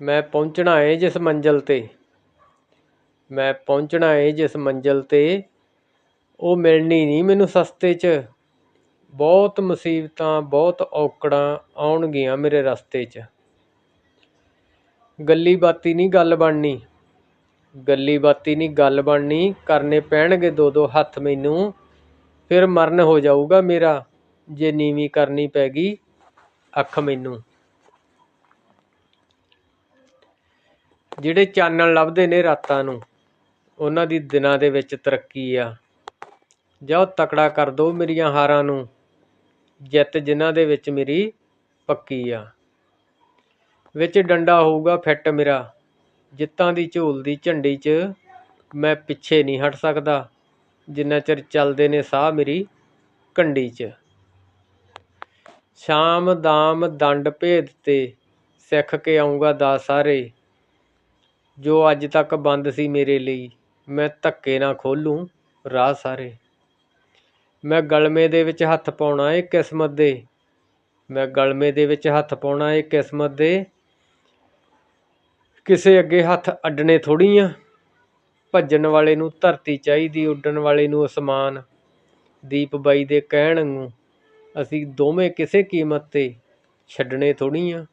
ਮੈਂ ਪਹੁੰਚਣਾ ਏ ਜਿਸ ਮੰਜ਼ਿਲ ਤੇ। ਮੈਂ ਪਹੁੰਚਣਾ ਏ ਜਿਸ ਮੰਜ਼ਿਲ ਤੇ। ਉਹ ਮਿਲਣੀ ਨਹੀਂ ਮੈਨੂੰ ਸਸਤੇ 'ਚ। ਬਹੁਤ ਮੁਸੀਬਤਾਂ, ਬਹੁਤ ਔਕੜਾਂ ਆਉਣਗੀਆਂ ਮੇਰੇ ਰਸਤੇ 'ਚ। ਗੱਲੀ ਬਾਤੀ ਨਹੀਂ ਗੱਲ ਬਣਨੀ। ਗੱਲੀ ਬਾਤੀ ਨਹੀਂ ਗੱਲ ਬਣਨੀ। ਕਰਨੇ ਪੈਣਗੇ ਦੋ ਦੋ ਹੱਥ ਮੈਨੂੰ। ਫਿਰ ਮਰਨ ਹੋ ਜਾਊਗਾ ਮੇਰਾ। ਜੇ ਨੀਵੀਂ ਕਰਨੀ ਪੈ ਗਈ, ਅੱਖ ਮੈਨੂੰ। ਜਿਹੜੇ ਚਾਨਣ ਲੱਭਦੇ ਨੇ ਰਾਤਾਂ ਨੂੰ, ਉਹਨਾਂ ਦੀ ਦਿਨਾਂ ਦੇ ਵਿੱਚ ਤਰੱਕੀ ਆ। ਜਾਓ ਤਕੜਾ ਕਰ ਦੋ ਮੇਰੀਆਂ ਹਾਰਾਂ ਨੂੰ, ਜਿੱਤ ਜਿਨ੍ਹਾਂ ਦੇ ਵਿੱਚ ਮੇਰੀ ਪੱਕੀ ਆ। ਵਿੱਚ ਡੰਡਾ ਹੋਊਗਾ ਫਿੱਟ ਮੇਰਾ, ਜਿੱਤਾਂ ਦੀ ਝੂਲ ਦੀ ਝੰਡੀ 'ਚ ਮੈਂ ਪਿੱਛੇ ਨਹੀਂ ਹਟ ਸਕਦਾ, ਜਿੰਨਾ ਚਿਰ ਚੱਲਦੇ ਨੇ ਸਾਹ ਮੇਰੀ ਕੰਡੀ 'ਚ। ਸ਼ਾਮ, ਦਾਮ, ਦੰਡ, ਭੇਦ ਤੇ ਸਿੱਖ ਕੇ ਆਉਂਗਾ ਦਾ ਸਾਰੇ ਜੋ ਅੱਜ ਤੱਕ ਬੰਦ ਸੀ ਮੇਰੇ ਲਈ, ਮੈਂ ਧੱਕੇ ਨਾ ਖੋਲੂੰ ਰਾਹ ਸਾਰੇ। ਮੈਂ ਗਲਮੇ ਦੇ ਵਿੱਚ ਹੱਥ ਪਾਉਣਾ ਏ ਕਿਸਮਤ ਦੇ। ਮੈਂ ਗਲਮੇ ਦੇ ਵਿੱਚ ਹੱਥ ਪਾਉਣਾ ਏ ਕਿਸਮਤ ਦੇ। ਕਿਸੇ ਅੱਗੇ ਹੱਥ ਅੱਡਣੇ ਥੋੜ੍ਹੀ ਆ। ਭੱਜਣ ਵਾਲੇ ਨੂੰ ਧਰਤੀ ਚਾਹੀਦੀ, ਉੱਡਣ ਵਾਲੇ ਨੂੰ ਅਸਮਾਨ। ਦੀਪ ਬਾਈ ਦੇ ਕਹਿਣ ਨੂੰ ਅਸੀਂ ਦੋਵੇਂ ਕਿਸੇ ਕੀਮਤ ਤੇ ਛੱਡਣੇ ਥੋੜ੍ਹੀ ਆ।